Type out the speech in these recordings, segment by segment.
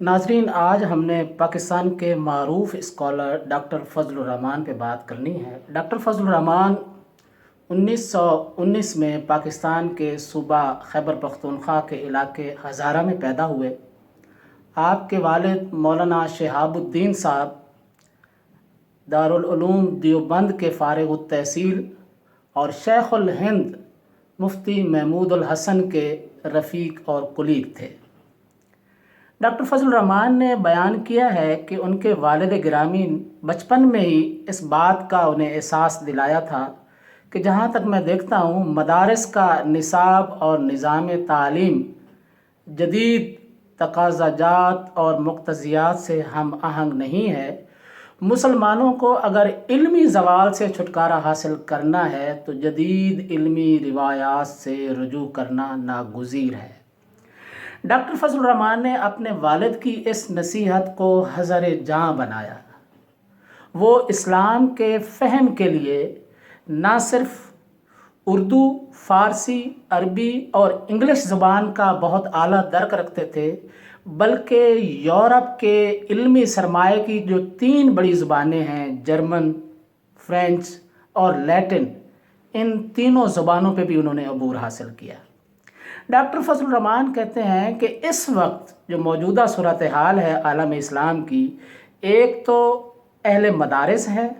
नाजरीन, आज हमने पाकिस्तान के मरूफ स्कॉलर डॉक्टर फजलरहमान पे बात करनी है। डॉक्टर फजलरहमान 1919 में पाकिस्तान के सूबा खैबर पख्तूनख्वा के इलाके हज़ारा में पैदा हुए। आपके वालिद मौलाना शहाबुद्दीन साहब, दारुल दियोबंद के फ़ारग तहसील और शेख़ुल हिंद मुफ्ती महमूद हसन के रफ़ीक और कुलीग थे। डॉक्टर फजल रहमान ने बयान किया है कि उनके वालद गिरामी बचपन में ही इस बात का उन्हें एहसास दिलाया था कि जहाँ तक मैं देखता हूँ, मदारस का निसाब और निज़ाम तालीम, जदीद तकाजात और मकतजियात से हम आहंग नहीं है। मुसलमानों को अगर इल्मी जवाल से छुटकारा हासिल करना है तो जदीद इल्मी रिवायात से रजू करना नागजीर है। डॉक्टर फजल रहमान ने अपने वालिद की इस नसीहत को हज़र जहाँ बनाया। वो इस्लाम के फ़हम के लिए ना सिर्फ़ उर्दू, फ़ारसी, अरबी और इंग्लिश ज़ुबान का बहुत आला दर्क रखते थे, बल्कि यूरोप के इल्मी सरमाए की जो तीन बड़ी ज़ुबानें हैं, जर्मन, फ्रेंच और लैटिन, इन तीनों ज़ुबानों पे भी उन्होंने अबूर हासिल किया। डॉक्टर फजल रमान कहते हैं कि इस वक्त जो मौजूदा सूरत हाल है आलम इस्लाम की, एक तो अहल मदारस है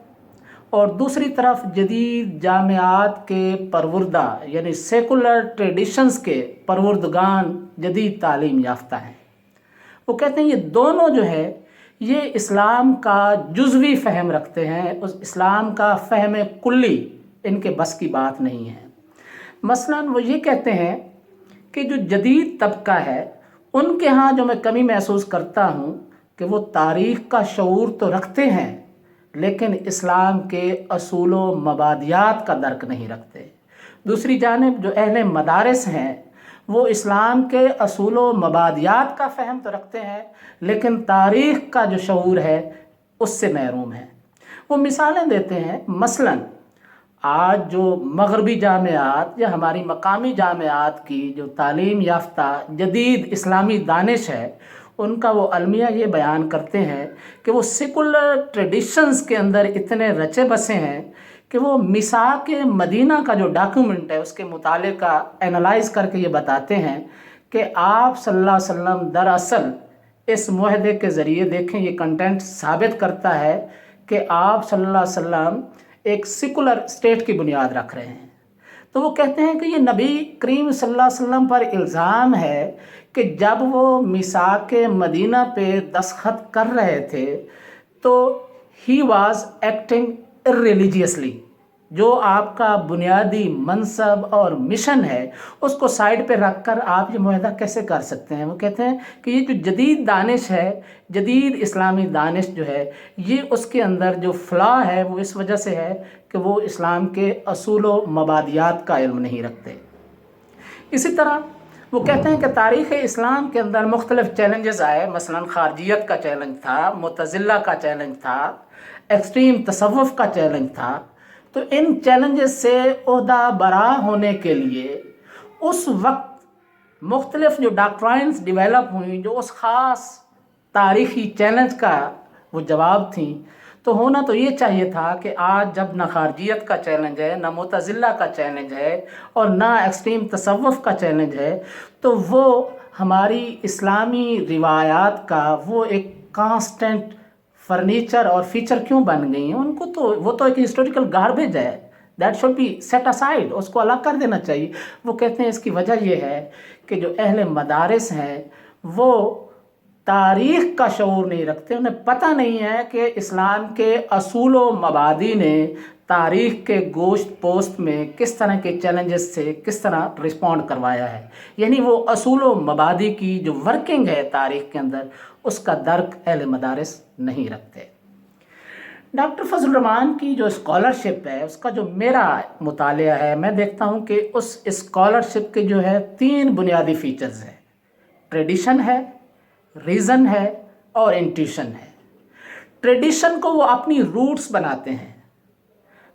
और दूसरी तरफ़ जदीद जामियात के परवरदा, यानी सेकुलर ट्रेडिशंस के परवरदगान जदीद तालीम याफ्ता हैं। वो कहते हैं, ये दोनों जो है, ये इस्लाम का जुजवी फ़हम रखते हैं, उस इस्लाम का फ़हम कुल्ली, इनके बस की बात नहीं है। मसलन वो ये कहते हैं कि जो जदीद तबका है, उनके यहाँ जो मैं कमी महसूस करता हूँ कि वो तारीख़ का शूर तो रखते हैं, लेकिन इस्लाम के असूल, मबादियात का दर्क नहीं रखते। दूसरी जानब जो अहल मदारस हैं, वो इस्लाम के असूल, मबादियात का फ़हम तो रखते हैं, लेकिन तारीख़ का जो शूर है, उससे महरूम है। वो मिसालें देते हैं, मसलन आज जो मगरबी जामियात या हमारी मकामी जामियात की जो तालीम याफ्ता जदीद इस्लामी दानिश है, उनका वो अलमिया ये बयान करते हैं कि वो सेकुलर ट्रेडिशंस के अंदर इतने रचे बसे हैं कि वो मिसा के मदीना का जो डॉक्यूमेंट है, उसके मुताले का एनालाइज करके ये बताते हैं कि आप सल्लल्लाहु अलैहि वसल्लम दरअसल इस माहदे के ज़रिए देखें, ये कंटेंट साबित करता है कि आप सल्लल्लाहु अलैहि वसल्लम एक सिकुलर स्टेट की बुनियाद रख रहे हैं। तो वो कहते हैं कि ये नबी करीम सल्लल्लाहु अलैहि वसल्लम पर इल्ज़ाम है कि जब वो मिसा के मदीना पे दस्खत कर रहे थे तो ही वाज़ एक्टिंग इरिलीजियसली जो आपका बुनियादी मनसब और मिशन है, उसको साइड पे रख कर आप ये माहदा कैसे कर सकते हैं? वो कहते हैं कि ये जो जदीद दानिश है, जदीद इस्लामी दानिश जो है, ये उसके अंदर जो फ़ला है, वो इस वजह से है कि वो इस्लाम के असूल व मबादियात का इल्म नहीं रखते। इसी तरह वो कहते हैं कि तारीख़ इस्लाम के अंदर मुख्तलिफ़ चैलेंजेस आए। मसलन खारजियत का चैलेंज था मतज़िल्ला का चैलेंज था, एक्सट्रीम तसवुफ़ का चैलेंज था तो इन चैलेंजेस से अहदा बरा होने के लिए उस वक्त मुख्तलिफ़ जो डॉक्ट्राइंस डिवेलप हुई, जो उस ख़ास तारीख़ी चैलेंज का वो जवाब थी तो होना तो ये चाहिए था कि आज जब ना खारजियत का चैलेंज है, ना मतज़िल्ला का चैलेंज है और ना एक्सट्रीम तसवुफ़ का चैलेंज है तो वो हमारी इस्लामी रिवायात का वो एक कांस्टेंट फर्नीचर और फीचर क्यों बन गई हैं? उनको तो वो तो एक हिस्टोरिकल गार्बेज है। That should be set aside उसको अलग कर देना चाहिए। वो कहते हैं, इसकी वजह यह है कि जो अहल मदारस हैं, वो तारीख़ का शूर नहीं रखते। उन्हें पता नहीं है कि इस्लाम के असूल मबादी ने तारीख़ के गोश्त पोस्ट में किस तरह के चैलेंजेस से किस तरह रिस्पॉन्ड करवाया है? यानी वो असूल व मबादी की जो वर्किंग है तारीख़ के अंदर, उसका दर्क अहल मदारस नहीं रखते। डॉक्टर फजल रमान की जो स्कॉलरशिप है, उसका जो मेरा मुताल है, मैं देखता हूँ कि उस स्कॉलरशिप के जो है तीन बुनियादी फीचर्स हैं। ट्रेडिशन है रीज़न है और इंट्यूशन है। ट्रेडिशन को वो अपनी रूट्स बनाते हैं।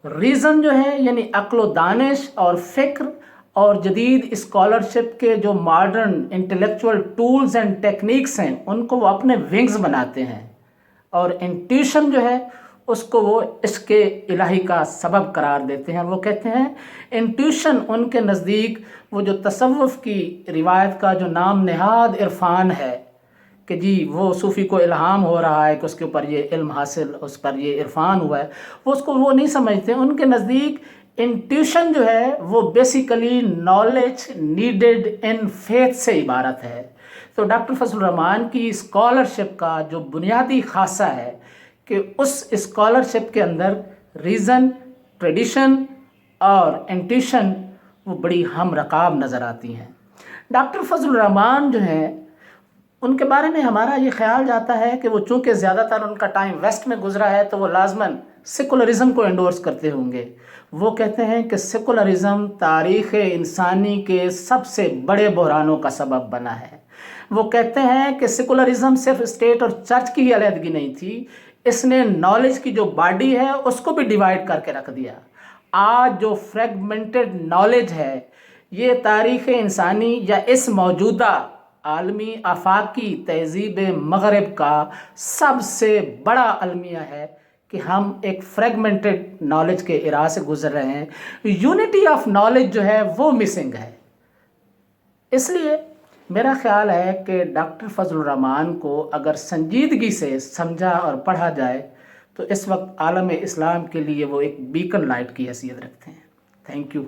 रीज़न जो है, यानी अक्ल दानिश और फ़िक्र और जदीद स्कॉलरशिप के जो modern intellectual tools and techniques हैं, उनको वो अपने विंग्स बनाते हैं। और इंट्यूशन जो है, उसको वो इसके इलाही का सबब करार देते हैं। वो कहते हैं इंट्यूशन उनके नज़दीक वो जो तसव्वुफ़ की रिवायत का जो नाम नहाद इरफान है कि जी, वो सूफ़ी को इल्हाम हो रहा है कि उसके ऊपर ये इल्म हासिल, उस पर ये इरफान हुआ है। वो उसको वो नहीं समझते। उनके नज़दीक इंट्यूशन जो है, वो basically knowledge needed in faith से इबारत है। तो डॉक्टर फजल रहमान की स्कॉलरशिप का जो बुनियादी खासा है कि उस स्कॉलरशिप के अंदर रीज़न ट्रेडिशन और इंट्यूशन वो बड़ी हम रकाब नज़र आती हैं। डॉक्टर फजल रहमान जो हैं उनके बारे में हमारा ये ख्याल जाता है कि वो चूँकि ज़्यादातर उनका टाइम वेस्ट में गुजरा है तो वो लाजमन सेकुलरिज़म को एंडोर्स करते होंगे। वो कहते हैं कि सेकुलरिज़म तारीख़ इंसानी के सबसे बड़े बहरानों का सबब बना है। वो कहते हैं कि सेकुलरिज़म सिर्फ़ स्टेट और चर्च की ही अलहदगी नहीं थी, इसने नॉलेज की जो बॉडी है, उसको भी डिवाइड करके रख दिया। आज जो फ्रेगमेंटेड नॉलेज है, ये तारीख़ इंसानी या इस मौजूदा आलमी आफाकी तहजीब मगरब का सबसे बड़ा अलमिया है कि हम एक फ्रेगमेंटेड नॉलेज के इरा से गुजर रहे हैं। यूनिटी ऑफ़ नॉलेज जो है, वो मिसिंग है। इसलिए मेरा ख्याल है कि डॉक्टर फजल रहमान को अगर संजीदगी से समझा और पढ़ा जाए तो इस वक्त आलम इस्लाम के लिए वो एक बीकन लाइट की हैसियत रखते हैं। Thank you